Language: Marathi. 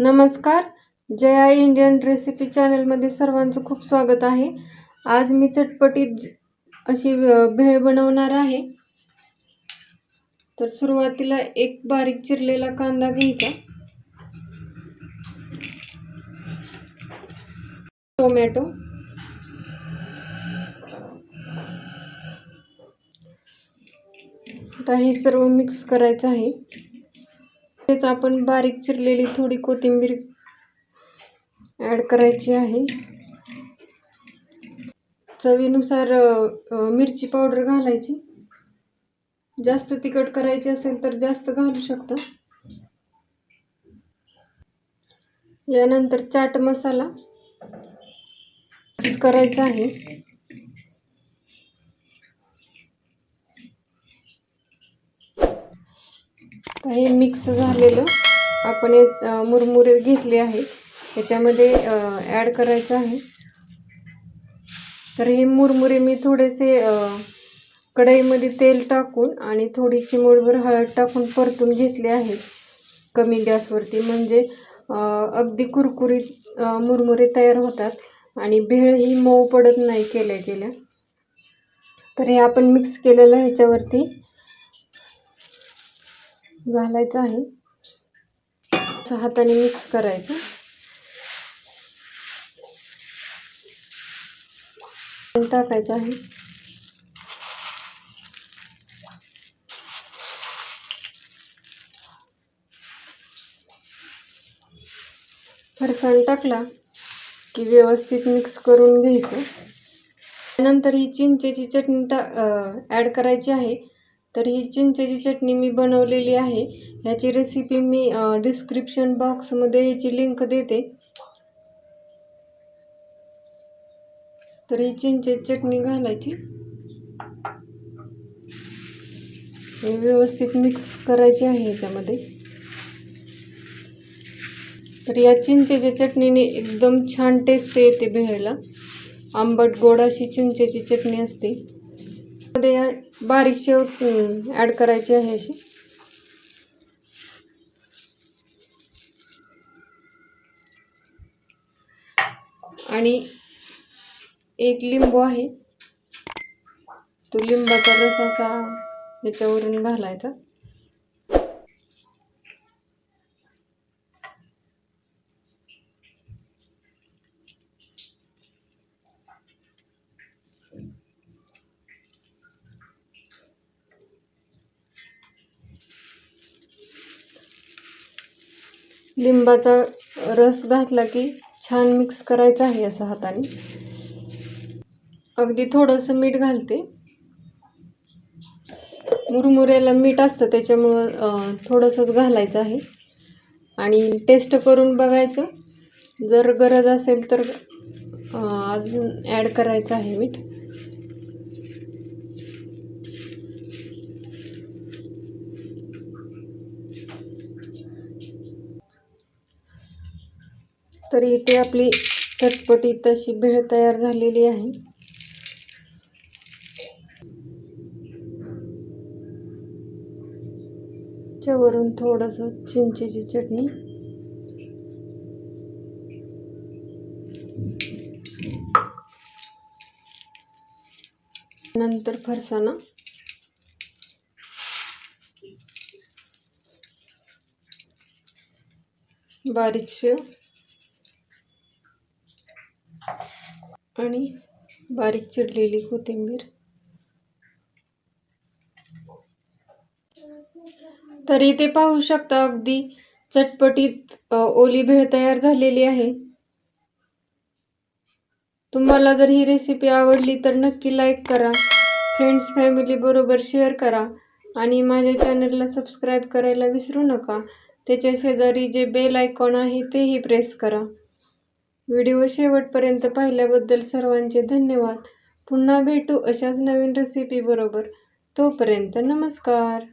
नमस्कार. जया इंडियन रेसिपी चॅनलमध्ये सर्वांचं खूप स्वागत आहे. आज मी चटपटीत अशी भेळ बनवणार आहे. तर सुरुवातीला एक बारीक चिरलेला कांदा घ्यायचा. टोमॅटो. आता हे सर्व मिक्स करायचं आहे. तेच आपण बारीक चिरलेली थोडी कोथिंबीर ॲड करायची आहे. चवीनुसार मिरची पावडर घालायची. जास्त तिखट करायची असेल तर जास्त घालू शकता. यानंतर चाट मसाला करायचा आहे. आता हे मिक्स झालेलं. आपण हे मुरमुरे घेतले आहे त्याच्यामध्ये ॲड करायचं आहे. तर हे मुरमुरे मी थोडेसे कढईमध्ये तेल टाकून आणि थोडी चिमूटभर हळद टाकून परतून घेतले आहे. कमी गॅसवरती म्हणजे अगदी कुरकुरीत मुरमुरे तयार होतात आणि भेळ ही मऊ पडत नाही केल्या केल्या. तर हे आपण मिक्स केलेलं ह्याच्यावरती घालायचं आहे. असं हाताने मिक्स करायचं. टाकायचं आहे. फरसाण टाकला की व्यवस्थित मिक्स करून घ्यायचं. त्यानंतर ही चिंचेची चटणी टा ॲड करायची आहे. तर ही चिंचेची चटणी मी बनवलेली आहे. ह्याची रेसिपी मी डिस्क्रिप्शन बॉक्समध्ये याची लिंक देते. तर ही चिंचेची चटणी घालायची. हे व्यवस्थित मिक्स करायची आहे ह्याच्यामध्ये तर या चिंचेच्या चटणीने एकदम छान टेस्ट येते भेळला. आंबट गोड अशी चिंचेची चटणी असते. मध्ये बारीक शेव ॲड करायची आहे अशी. आणि एक लिंबू आहे. तो लिंबाचा रस असा याच्यावरून घालायचा. लिंबाचा रस घातला की छान मिक्स करायचं आहे असं हाताने. अगदी थोडंसं मीठ घालते. मुरमुऱ्याला मीठ असतं त्याच्यामुळं थोडंसंच घालायचं आहे. आणि टेस्ट करून बघायचं. जर गरज असेल तर अजून ॲड करायचं आहे मीठ. तर इथे आपली चटपटीत तशी भेळ तयार झालेली आहे. त्यावरून थोडंसं चिंचेची चटणी. नंतर फरसाणा. बारीक शेव. आणि बारीक चिरलेली कोथिंबीर. तर इथे पाहू शकता अगदी चटपटीत ओली भेळ तयार झालेली आहे. तुम्हाला जर ही रेसिपी आवडली तर नक्की लाईक करा. फ्रेंड्स फॅमिली बरोबर शेअर करा. आणि माझ्या चॅनलला सबस्क्राईब करायला विसरू नका. त्याच्या शेजारी जे बेल आयकॉन आहे तेही प्रेस करा. व्हिडिओ शेवटपर्यंत पाहिल्याबद्दल सर्वांचे धन्यवाद. पुन्हा भेटू अशाच नवीन रेसिपी बरोबर. तोपर्यंत नमस्कार.